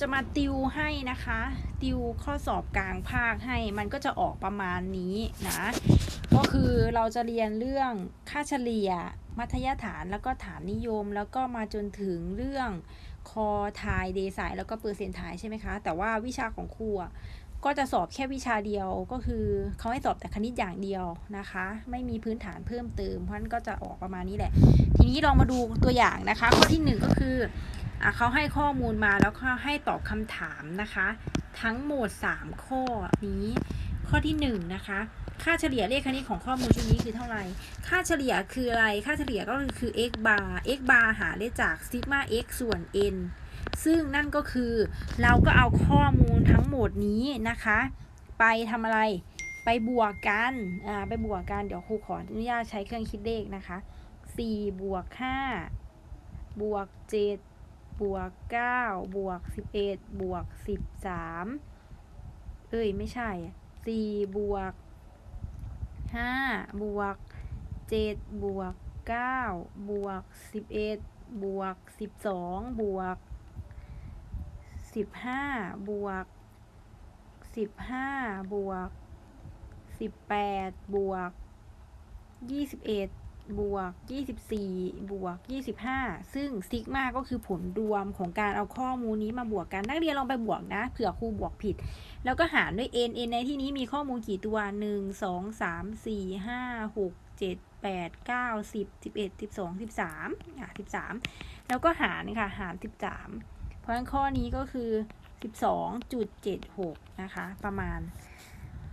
จะมาติวให้นะคะ ติวข้อสอบกลางภาคให้มันก็จะออกประมาณนี้นะ ก็คือเราจะเรียนเรื่องค่าเฉลี่ย มัธยฐานแล้วก็ฐานนิยม แล้วก็มาจนถึงเรื่องคอทายเดสายแล้วก็เปอร์เซ็นต์ทายใช่ไหมคะ แต่ว่าวิชาของครูก็จะสอบแค่วิชาเดียวก็คือเขาให้สอบแต่คณิตอย่างเดียวนะคะ ไม่มีพื้นฐานเพิ่มเติมเพราะนั้นก็จะออกประมาณนี้แหละ ทีนี้ลองมาดูตัวอย่างนะคะ ข้อที่หนึ่งก็คือ เขาให้ข้อมูลมาแล้วก็ให้ตอบคำถามนะคะ ทั้งหมด 3 ข้อนี้ ข้อที่1นะคะ ค่าเฉลี่ยเลขคณิตของข้อมูลชุดนี้คือเท่าไหร่ ค่าเฉลี่ยคืออะไร ค่าเฉลี่ยก็คือคือ x bar x bar หาได้จากซิกมา x ส่วน n ซึ่งนั่นก็คือเราก็เอาข้อมูลทั้งหมดนี้นะคะ ไปทำอะไรไปบวกกันอ่าไปบวกกันเดี๋ยวครูขออนุญาตใช้เครื่องคิดเลขนะคะ4บวก5บวก7 บวก9บวก11บวก13เอ้ยไม่ใช่อะ4บวก5บวก7บวก9บวก11บวก12บวก15บวก15บวก18บวก21บ บวก 24 บวก 25 ซึ่งซิกมาก็คือผลรวมของการเอาข้อมูลนี้มาบวกกันนักเรียนลองไปบวกนะเผื่อครูบวกผิด แล้วก็หารด้วย n n ในที่นี้มีข้อมูลกี่ตัว 1 2 3 4 5 6 7 8 9 10 11 12 13อะ13 แล้วก็หารค่ะหาร 13 เพราะฉะนั้นข้อนี้ก็คือ 12.76 นะคะ ประมาณ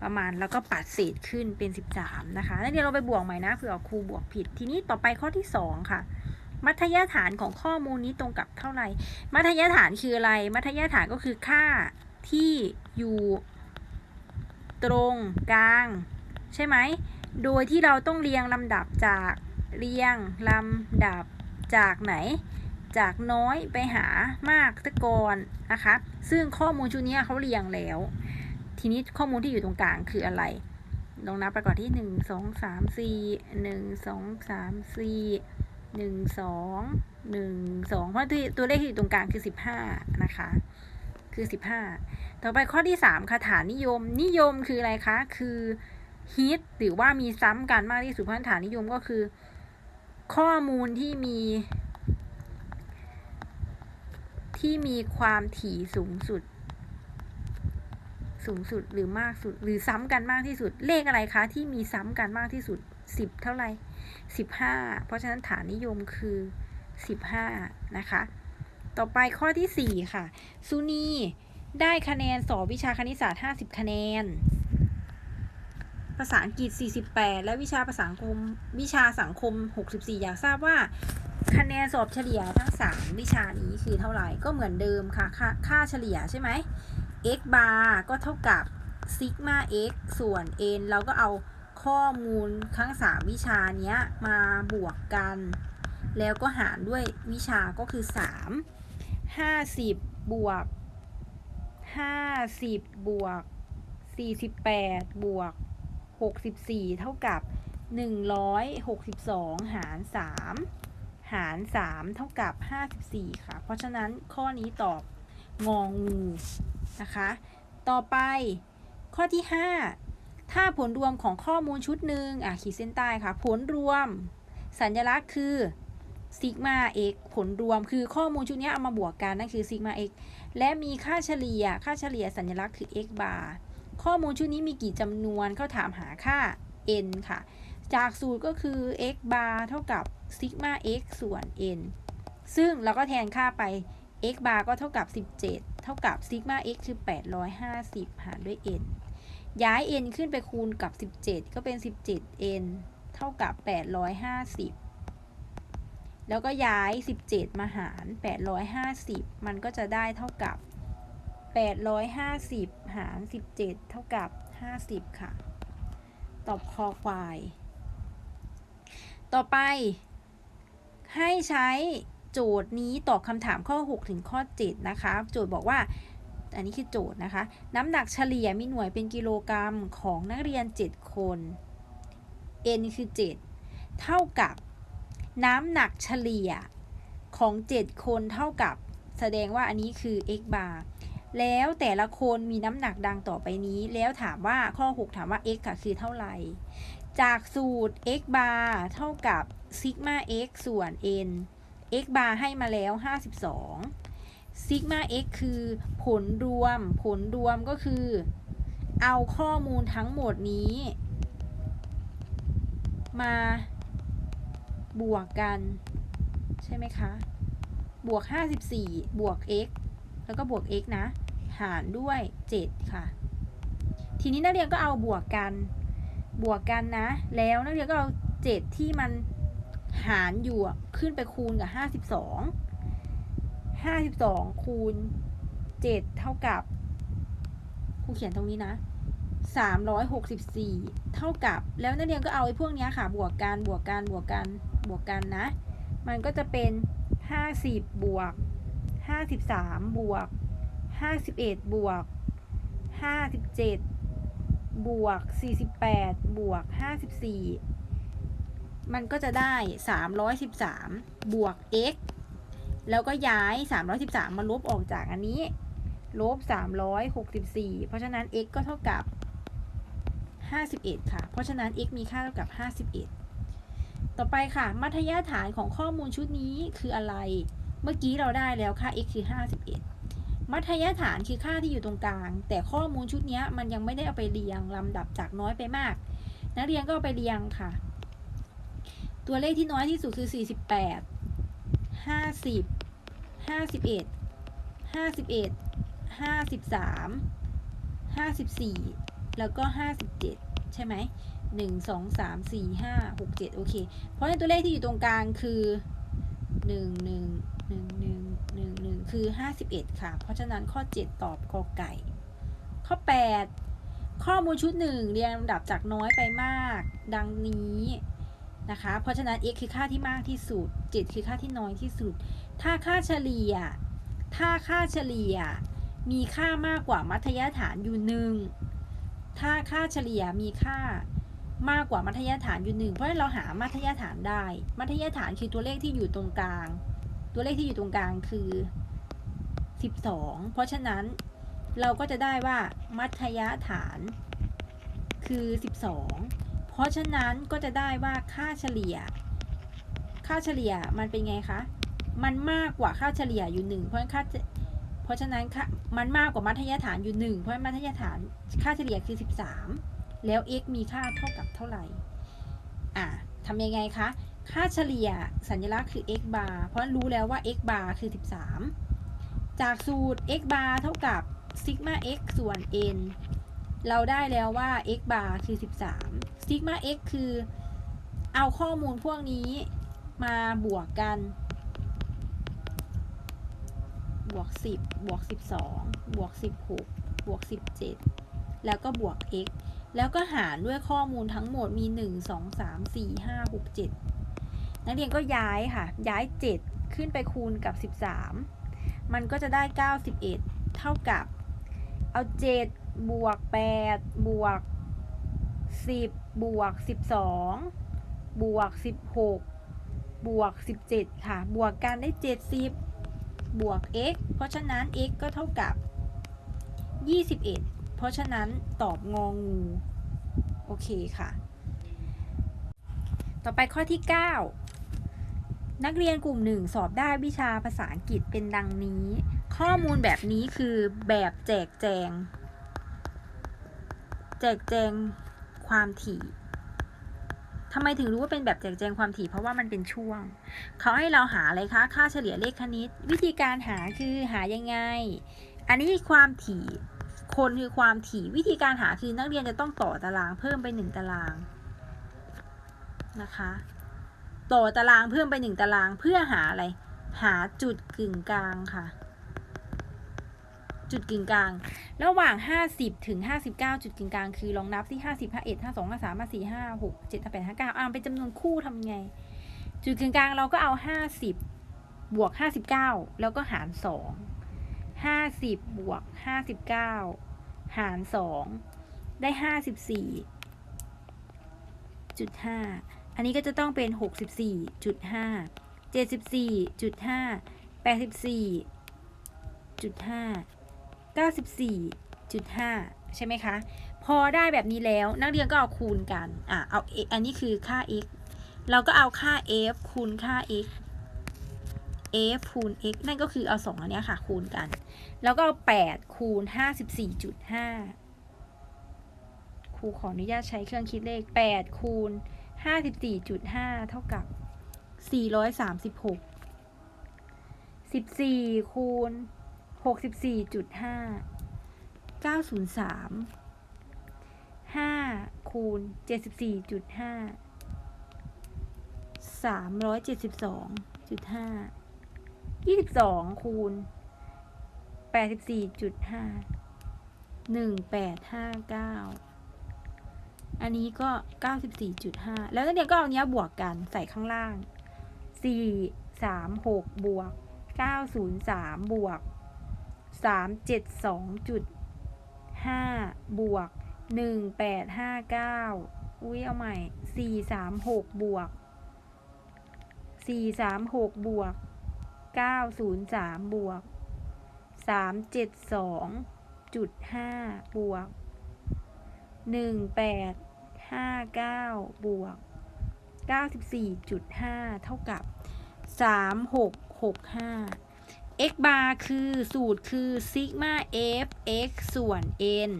ประมาณแล้วก็ปัดเศษขึ้นเป็น 13 นะคะแล้วเดี๋ยวเราไปบวกใหม่นะเผื่อครูบวกผิด ทีนี้ต่อไปข้อที่ 2 ค่ะ มัธยฐานของข้อมูลนี้ตรงกับเท่าไหร่ มัธยฐานคืออะไร มัธยฐานก็คือค่าที่อยู่ตรงกลาง ใช่ไหม โดยที่เราต้องเรียงลำดับจากเรียงลำดับจากไหน จากน้อยไปหามากตะกอนนะคะ ซึ่งข้อมูลชุดนี้เขาเรียงแล้ว ทีนี้ข้อมูลที่อยู่ตรงกลางคืออะไรลองนับไปก่อนที่หนึ่งสองสามสี่หนึ่งสองสามสี่หนึ่งสองหนึ่งสองเพราะตัวตัวเลขที่อยู่ตรงกลางคือสิบห้านะคะ คือสิบห้าต่อไปข้อที่สามค่ะฐานิยม นิยมคืออะไรคะ คือฮิตหรือว่ามีซ้ำกันมากที่สุดเพราะฉะนั้นฐานนิยมก็คือ ข้อมูลที่มี ที่มีความถี่สูงสุด สูงสุดหรือมากสุด หรือซ้ำกันมากที่สุด เลขอะไรคะที่มีซ้ำกันมากที่สุดสิบเท่าไหร่สิบห้าเพราะฉะนั้นฐานนิยมคือสิบห้านะคะ ต่อไปข้อที่สี่ค่ะซูนีได้คะแนนสอบวิชาคณิตศาสตร์ห้าสิบคะแนน ภาษาอังกฤษ 48 และวิชาภาษาสังคมวิชาสังคม 64 อยากทราบว่าคะแนนสอบเฉลี่ยทั้ง 3 วิชานี้คือเท่าไหร่ก็เหมือนเดิมค่ะ ค่าค่าเฉลี่ยใช่ไหม x bar ก็เท่ากับ sigma x ส่วน n เราก็เอาข้อมูลทั้ง 3 วิชานี้มาบวกกัน แล้วก็หารด้วยวิชาก็คือ 3 50 บวก 50 บวก 48 บวก 64 เท่ากับ 162 หาร 3 หาร 3 เท่ากับ 54 ค่ะ เพราะฉะนั้นข้อนี้ตอบงองู นะคะ ต่อไปข้อที่ 5 ถ้าผลรวมของข้อมูลชุดหนึ่งอะขีดเส้นใต้ค่ะ ผลรวม สัญลักษณ์คือซิกมา x ผลรวมคือข้อมูลชุดนี้เอามาบวกกันนั่นคือซิกมา x และมีค่าเฉลี่ย ค่าเฉลี่ยสัญลักษณ์คือ x bar ข้อมูลชุดนี้มีกี่จำนวนเขาถามหาค่า n ค่ะ จากสูตรก็คือ x bar เท่ากับ sigma x ส่วน n ซึ่งเราก็แทนค่าไป x bar ก็เท่ากับ 17 เท่ากับ sigma x คือ 850 หารด้วย n ย้าย n ขึ้นไปคูณกับ 17 ก็เป็น 17n เท่ากับ 850 แล้วก็ย้าย 17 มาหาร 850 มันก็จะได้เท่ากับ 850 หาร 17 เท่ากับ 50 ค่ะ ตอบคอควาย ต่อไปให้ใช้ โจทย์นี้ตอบคำถามข้อ 6 ถึงข้อ 7 นะคะ โจทย์บอกว่าอันนี้คือโจทย์นะคะ น้ำหนักเฉลี่ยมีหน่วยเป็นกิโลกรัมของนักเรียน 7 คน n คือ 7 เท่ากับ น้ำหนักเฉลี่ยของ 7 คนเท่ากับ แสดงว่าอันนี้คือ x bar แล้วแต่ละคนมีน้ำหนักดังต่อไปนี้ แล้วถามว่าข้อ 6 ถามว่า x ค่ะคือเท่าไหร่ จากสูตร x bar เท่ากับซิกมา x ส่วน n x bar ให้มาแล้ว 52ซิกมา x คือผลรวม ผลรวมก็คือ เอาข้อมูลทั้งหมดนี้ มาบวกกัน ใช่ไหมคะ บวก 54 บวก x แล้วก็บวก x นะ หารด้วย 7 ค่ะ ทีนี้นักเรียนก็เอาบวกกัน บวกกันนะ แล้วนักเรียนก็เอา 7 ที่มัน หารอยู่ขึ้นไปคูณกับห้าสิบสองห้าสิบสองคูณเจ็ดเท่ากับครูเขียนตรงนี้นะสามร้อยหกสิบสี่เท่ากับ แล้วนักเรียนก็เอาไอ้พวกนี้ค่ะ บวกกันบวกกันบวกกันบวกกันนะ มันก็จะเป็นห้าสิบบวกห้าสิบสามบวกห้าสิบเอ็ดบวกห้าสิบเจ็ดบวกสี่สิบแปดบวกห้าสิบสี่ มันก็จะได้ 313 บวก x แล้วก็ย้าย 313 มาลบออกจากอันนี้ ลบ 364 เพราะฉะนั้น x ก็เท่ากับ 51 ค่ะ เพราะฉะนั้น x มีค่าเท่ากับ 51 ต่อไปค่ะ มัธยฐานของข้อมูลชุดนี้คืออะไร เมื่อกี้เราได้แล้วค่า x คือ 51 มัธยฐานคือค่าที่อยู่ตรงกลาง แต่ข้อมูลชุดนี้มันยังไม่ได้เอาไปเรียงลำดับจากน้อยไปมาก นักเรียนก็เอาไปเรียงค่ะ ตัวเลขที่น้อยที่สุดคือ48 50 51 51 53 54แล้วก็57ใช่ไหม1 2 3 4 5 6 7โอเค เพราะฉะนั้นตัวเลขที่อยู่ตรงกลางคือ1 1 1 1 1 1คือ51ค่ะ เพราะฉะนั้นข้อ7ตอบกอไก่ ข้อ8ข้อมูลชุด1เรียงลำดับจากน้อยไปมาก ดังนี้ นะคะ เพราะฉะนั้น x คือค่าที่มากที่สุด 7 คือค่าที่น้อยที่สุด ถ้าค่าเฉลี่ย ถ้าค่าเฉลี่ย มีค่ามากกว่ามัธยฐานอยู่หนึ่งถ้าค่าเฉลี่ยมีค่ามากกว่ามัธยฐานอยู่หนึ่งเพราะฉะนั้นเราหามัธยฐานได้ มัธยฐานคือตัวเลขที่อยู่ตรงกลาง ตัวเลขที่อยู่ตรงกลางคือ 12 เพราะฉะนั้นเราก็จะได้ว่ามัธยฐานคือ 12 เพราะฉะนั้นก็จะได้ว่าค่าเฉลี่ย ค่าเฉลี่ยมันเป็นไงคะ มันมากกว่าค่าเฉลี่ยอยู่หนึ่งเพราะฉะนั้นค่าเพราะฉะนั้นค่ามันมากกว่ามัธยฐานอยู่หนึ่งเพราะมัธยฐานค่าเฉลี่ยคือ13 แล้ว x มีค่าเท่ากับเท่าไหร่อะทำยังไงคะ ค่าเฉลี่ยสัญลักษณ์คือ x bar เพราะรู้แล้วว่า x bar คือ 13 จากสูตร x bar เท่ากับ sigma x ส่วน n เราได้แล้วว่า x bar คือ 13 sigma x คือเอาข้อมูลพวกนี้มาบวกกัน บวก 10 บวก 12 บวก 16 บวก 17 แล้วก็บวก x แล้วก็หารด้วยข้อมูลทั้งหมดมี 1 2 3 4 5 6 7 นักเรียนก็ย้ายค่ะ ย้าย 7 ขึ้นไปคูณกับ 13 มันก็จะได้ 91 เท่ากับ เอา 7 บวก 8 บวก 10 บวก 12 บวก 16 บวก 17 ค่ะ บวกกันได้ 70 บวก x เพราะฉะนั้น x ก็เท่ากับ 21 เพราะฉะนั้นตอบงองู โอเคค่ะ ต่อไปข้อที่ 9 นักเรียนกลุ่มหนึ่งสอบได้วิชาภาษาอังกฤษเป็นดังนี้ ข้อมูลแบบนี้คือแบบแจกแจง แจกแจง ความถี่ทำไมถึงรู้ว่าเป็นแบบแจกแจงความถี่เพราะว่ามันเป็นช่วง เขาให้เราหาอะไรคะค่าเฉลี่ยเลขคณิต วิธีการหาคือหายังไง อันนี้ความถี่คนคือความถี่วิธีการหาคือนักเรียนจะต้องต่อตารางเพิ่มไปหนึ่งตารางนะคะต่อตารางเพิ่มไปหนึ่งตารางเพื่อหาอะไร หาจุดกึ่งกลางค่ะ จุดกึ่งกลาง ระหว่าง 50 ถึง 59 จุดกึ่งกลาง คือลองนับที่50 51 52 53 54 56 7 8 59อ่าเป็นจำนวนคู่ทำไง จุดกึ่งกลางเราก็เอา 50 บวก 59 แล้วก็หาร 2 50 บวก 59 หาร 2 ได้ 54.5 อันนี้ก็จะต้องเป็น 64.5 74.5 84.5 94.5 ใช่ไหมคะ พอได้แบบนี้แล้วนักเรียนก็เอาคูณกัน อะ เอา อันนี้คือค่า x เราก็เอาค่า f คูณค่า x f คูณ x นั่นก็คือเอาสองอันเนี้ยค่ะ คูณกัน แล้วก็เอา 8 คูณ 54.5 ครูขออนุญาตใช้เครื่องคิดเลข 8 คูณ 54.5 เท่ากับ 436 14 คูณ 64.5 903 5คูณ74.5 372.5 22คูณ84.5 1859อันนี้ก็94.5แล้วนักเรียนก็เอาเนี้ยบวกกันใส่ข้างล่าง4 3 6บวก903บวก 372.5 บวก 1859 อุ้ยเอาใหม่ 436 บวก 436 บวก 903 บวก 372.5 บวก 1859 บวก 94.5 เท่ากับ 3665 x bar คือสูตรคือซิกมา f x ส่วน n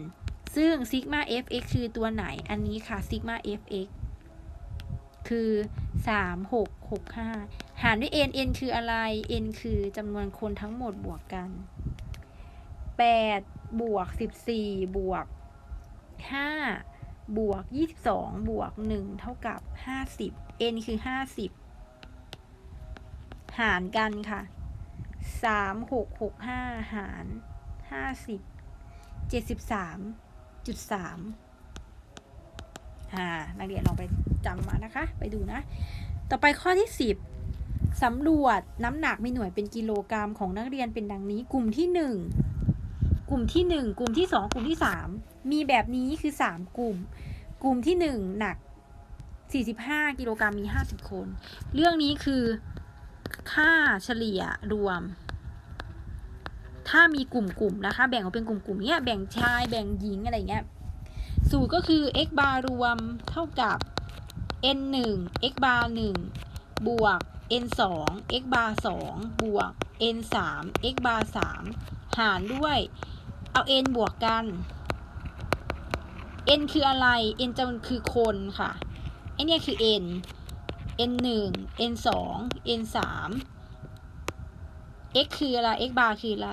ซึ่งซิกมา f x คือตัวไหน อันนี้ค่ะซิกมา f x คือ 3665 หารด้วย n n คืออะไร n คือจำนวนคนทั้งหมดบวกกัน 8 บวก 14 บวก 5 บวก 22 บวก 1 เท่ากับ 50 n คือ 50 หารกันค่ะ 3 6 6 5หกห้าหาร50 73.3อ่านักเรียนลองไปจำมานะคะ ไปดูนะ ต่อไปข้อที่10สำรวจน้ำหนักมีหน่วยเป็นกิโลกรัมของนักเรียนเป็นดังนี้ กลุ่มที่1กลุ่มที่1กลุ่มที่2กลุ่มที่3มีแบบนี้คือ3กลุ่ม กลุ่มที่1หนัก45กิโลกรัมมี50คน เรื่องนี้คือค่าเฉลี่ยรวม ถ้ามีกลุ่มๆนะคะ แบ่งออกเป็นกลุ่มๆเนี้ยแบ่งชายแบ่งหญิงอะไรเงี้ยสูตรก็คือ x bar รวมเท่ากับ n 1 x bar 1บวก n 2 x bar 2บวก n 3 x bar 3หารด้วย เอา n บวกกัน n คืออะไร n จะคือคนค่ะไอเนี่ยคือ n n 1 n 2 n 3 x คืออะไร x bar คืออะไร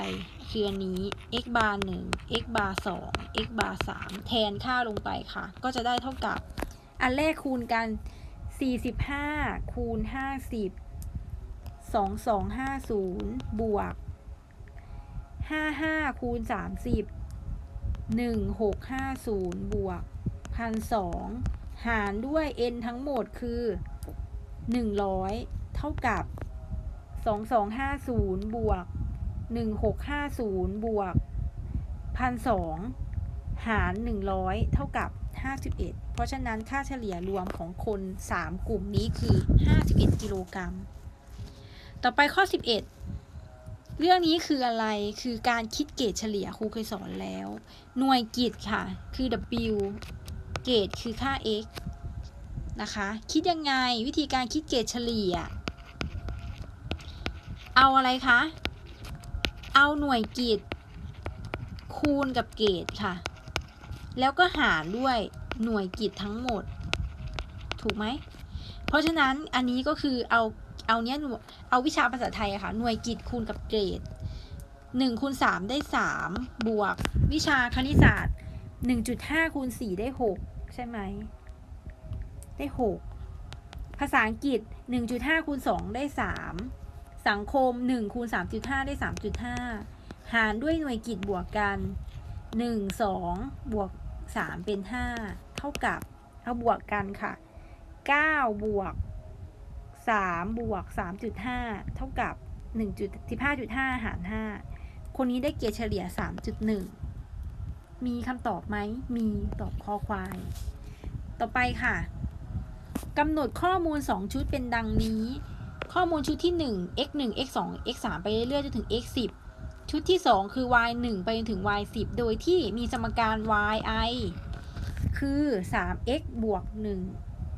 คืออันนี้ x bar 1 x bar 2 x bar 3แทนค่าลงไปค่ะ ก็จะได้เท่ากับ อันแรกคูณกัน 45 คูณ 50 2250 บวก 55 คูณ 30 1650 บวก 1,200 หารด้วย n ทั้งหมดคือ 100 เท่ากับ 2250 บวก 1650 บวก 1,200 หาร 100 เท่ากับ 51 เพราะฉะนั้นค่าเฉลี่ยรวมของคน 3 กลุ่มนี้คือ 51 กิโลกรัม ต่อไปข้อ 11 เรื่องนี้คืออะไรคือการคิดเกรดเฉลี่ยครูเคยสอนแล้ว หน่วยกิจค่ะ คือ W เกรดคือค่า x นะคะ คิดยังไงวิธีการคิดเกรดเฉลี่ย เอาอะไรคะ เอาหน่วยกิจคูณกับเกรดค่ะ แล้วก็หารด้วยหน่วยกิจทั้งหมด ถูกไหม เพราะฉะนั้นอันนี้ก็คือเอาเอาเนี้ยเอาวิชาภาษาไทยอะค่ะ หน่วยกิจคูณกับเกรด1คูณ3ได้ 3 บวก วิชาคณิตศาสตร์ 1.5คูณ4ได้ 6 ใช่ไหม ได้ 6 ภาษาอังกฤษ 1.5คูณ2ได้ 3 สังคม1คูณ3.5 ได้ 3.5 หารด้วยหน่วยกิจบวกกัน 1 2 บวก 3 เป็น 5 เท่ากับเอาบวกกันค่ะ 9 บวก 3 บวก 3.5 เท่ากับ1.15.5 หาร 5 คนนี้ได้เกรดเฉลี่ย 3.1 มีคำตอบไหม มีตอบคอควาย ต่อไปค่ะกำหนดข้อมูล 2 ชุดเป็นดังนี้ ข้อมูลชุดที่ 1 x 1 x 2 x 3ไปเรื่อยๆจนถึง x 10ชุดที่ 2 คือ y 1ไปจนถึง y 10โดยที่มีสมการ yi คือ 3x บวก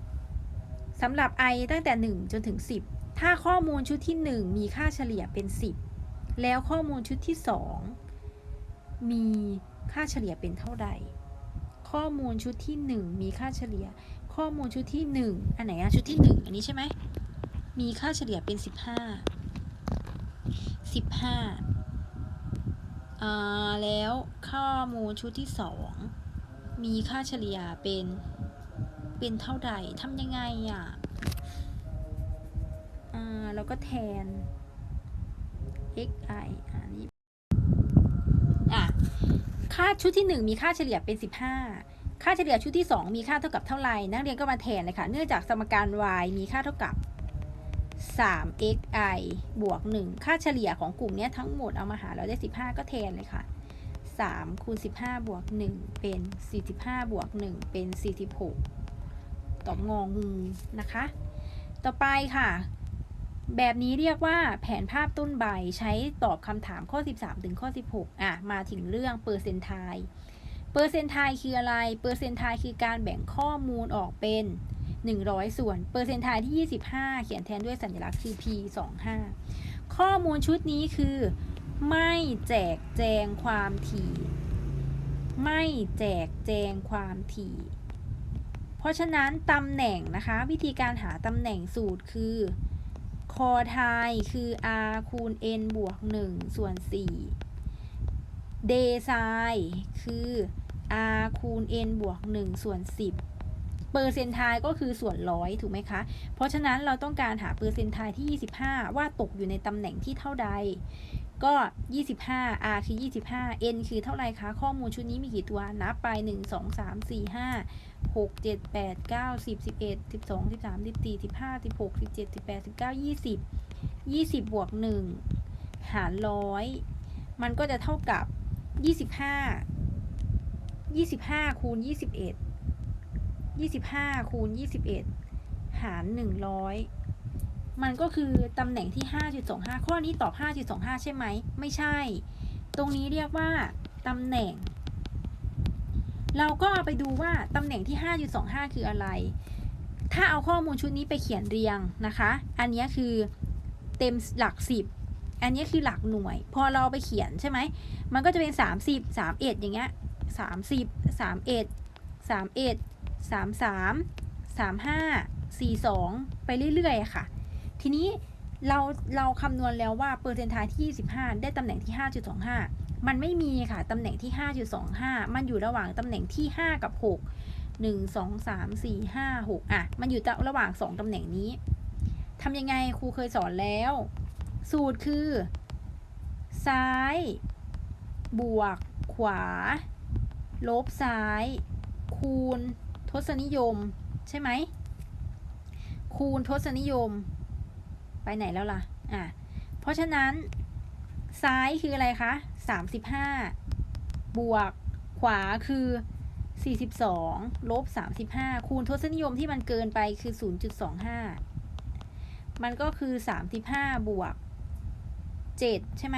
1สำหรับ i ตั้งแต่ 1 จนถึง 10 ถ้าข้อมูลชุดที่ 1 มีค่าเฉลี่ยเป็น 10 แล้วข้อมูลชุดที่ 2 มีค่าเฉลี่ยเป็นเท่าใด ข้อมูลชุดที่ 1 มีค่าเฉลี่ย ข้อมูลชุดที่ 1 อันไหนอะชุดที่ 1 อันนี้ใช่ไหม มีค่าเฉลี่ยเป็น 15 15อ่าแล้วข้อมูลชุดที่สองมีค่าเฉลี่ยเป็นเป็นเท่าใดทำยังไงอะอ่าแล้วก็แทน xi อันนี้อะค่าชุดที่ 1 มีค่าเฉลี่ยเป็น 15ค่าเฉลี่ยชุดที่ 2 มีค่าเท่ากับเท่าไหร่นักเรียนก็มาแทนเลยค่ะ เนื่องจากสมการ y มีค่าเท่ากับ 3xi บวก 1 ค่าเฉลี่ยของกลุ่มนี้ทั้งหมดเอามาหารเราได้ 15 ก็แทนเลยค่ะ 3 คูณ 15 บวก 1 เป็น 45 บวก 1 เป็น 46 ตอบงองูนะคะ ต่อไปค่ะ แบบนี้เรียกว่าแผนภาพต้นใบใช้ตอบคำถามข้อ 13 ถึงข้อ 16 อะ มาถึงเรื่องเปอร์เซนต์ไทเปอร์เซนต์ไทคืออะไร เปอร์เซนต์ไทคือการแบ่งข้อมูลออกเป็น 100 ส่วน เปอร์เซนต์ไทที่ 25 เขียนแทนด้วยสัญลักษณ์คือ p 25ข้อมูลชุดนี้คือ ไม่แจกแจงความถี่ ไม่แจกแจงความถี่ เพราะฉะนั้นตำแหน่งนะคะ วิธีการหาตำแหน่งสูตรคือ คอไทยคือ r คูณ n บวก 1 ส่วน 4 เดไซคือ r คูณ n บวก 1 ส่วน 10 ปอร์เซนต์ไทก็คือส่วนร้อยถูกไหมคะ เพราะฉะนั้นเราต้องการหาเปอร์เซนต์ไทที่ 25 ว่าตกอยู่ในตำแหน่งที่เท่าใด ก็ 25 r คือ 25 n คือเท่าไรคะ ข้อมูลชุดนี้มีกี่ตัวนับไป 1 2 3 4 5 6 7 8 9 10 11 12 13 14 15 16 17 18 19 20 20 บวก 1 หารร้อยมันก็จะเท่ากับ 25 25คูณ21 25คูณ21 หาร 100 มันก็คือตำแหน่งที่ 5.25 ข้อนี้ตอบ 5.25 ใช่ไหม ไม่ใช่ ตรงนี้เรียกว่าตำแหน่ง เราก็เอาไปดูว่าตำแหน่งที่ 5.25 คืออะไร ถ้าเอาข้อมูลชุดนี้ไปเขียนเรียงนะคะ อันนี้คือเต็มหลัก 10อันนี้คือหลักหน่วย พอเราไปเขียนใช่ไหม มันก็จะเป็น 30 31 อย่างเงี้ย30 31 31 33 35 42 ไปเรื่อยๆ ค่ะ ทีนี้เราเราคำนวณแล้วว่าเปอร์เซ็นต์ไทที่ 25 ได้ตำแหน่งที่ 5.25 มันไม่มีค่ะ ตำแหน่งที่ 5.25 มันอยู่ระหว่างตำแหน่งที่ 5 กับ 6 1 2 3 4 5 6 อะ มันอยู่ระหว่าง 2 ตำแหน่งนี้ทำยังไงครูเคยสอนแล้ว สูตรคือ ซ้าย บวก ขวา ลบซ้าย คูณทศนิยม ใช่ไหม คูณทศนิยม ไปไหนแล้วล่ะ อะ เพราะฉะนั้น ซ้ายคืออะไรคะ 35 บวกขวาคือ 42 ลบ 35 คูณทศนิยมที่มันเกินไปคือ 0.25 มันก็คือ 35 บวก 7 ใช่ไหม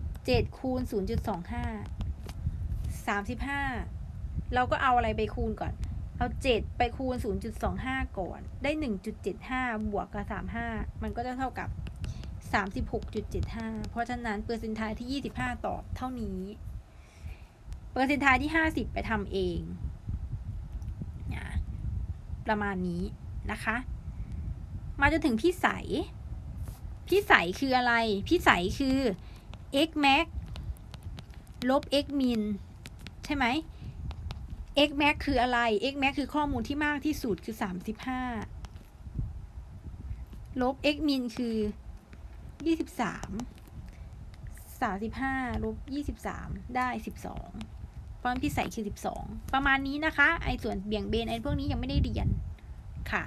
7 คูณ 0.25 35 เราก็เอาอะไรไปคูณก่อน เอา 7 ไปคูณ 0.25 ก่อน ได้ 1.75 บวกกับ 35 มันก็จะเท่ากับ 36.75 เพราะฉะนั้นเปอร์เซ็นต์ไทที่ 25 ตอบเท่านี้ เปอร์เซ็นต์ไทที่ 50 ไปทำเองนะประมาณนี้นะคะ มาจนถึงพี่ใส พี่ใสคืออะไร พี่ใสคือ x max ลบ x min ใช่ไหม x max คืออะไร x max คือข้อมูลที่มากที่สุดคือ 35 ลบ x min คือ 23 35 ลบ 23 ได้ 12เพราะนั้นพี่ใส่คือ 12 ประมาณนี้นะคะ ไอ้ส่วนเบี่ยงเบนไอ้พวกนี้ยังไม่ได้เรียนค่ะ